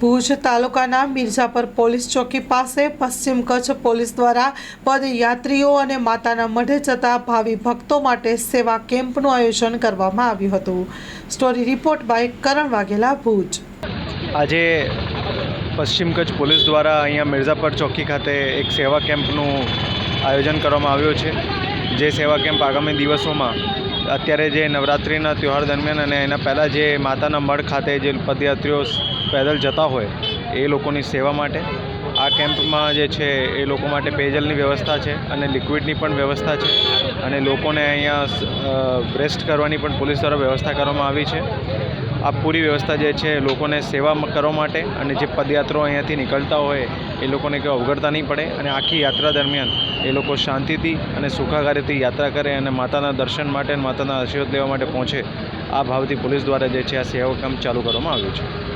ભુજ તાલુકાના મિર્ઝાપર પોલીસ ચોકી પાસે પશ્ચિમ કચ્છ પોલીસ દ્વારા પદયાત્રીઓ અને માતાના મઢે જતા ભાવિ ભક્તો માટે સેવા કેમ્પનું આયોજન કરવામાં આવ્યું હતું. Story report by Karan Vaghela, Bhuj. આજે પશ્ચિમ કચ્છ પોલીસ દ્વારા અહીંયા મિર્ઝાપર ચોકી ખાતે એક સેવા કેમ્પનું આયોજન કરવામાં આવ્યું છે. જે સેવા કેમ્પ આગામી દિવસોમાં અત્યારે જે નવરાત્રિના તહેવાર દરમિયાન અને એના પહેલાં જે માતાના મઢ ખાતે જે પદયાત્રીઓ પેદલ જતા હોય એ લોકોની સેવા માટે. આ કેમ્પમાં જે છે એ લોકો માટે પેયજલની વ્યવસ્થા છે અને લિક્વિડની પણ વ્યવસ્થા છે અને લોકોને અહીંયા રેસ્ટ કરવાની પણ પોલીસ દ્વારા વ્યવસ્થા કરવામાં આવી છે. આ પૂરી વ્યવસ્થા જે છે લોકોને સેવા કરવા માટે અને જે પદયાત્રાઓ અહીંયાથી નીકળતા હોય એ લોકોને કંઈ અવગડતા નહીં પડે અને આખી યાત્રા દરમિયાન એ લોકો શાંતિથી અને સુખાકારીથી યાત્રા કરે અને માતાના દર્શન માટે અને માતાના આશીર્વાદ લેવા માટે પહોંચે આ ભાવથી પોલીસ દ્વારા જે છે આ સેવા કામ ચાલુ કરવામાં આવ્યું છે.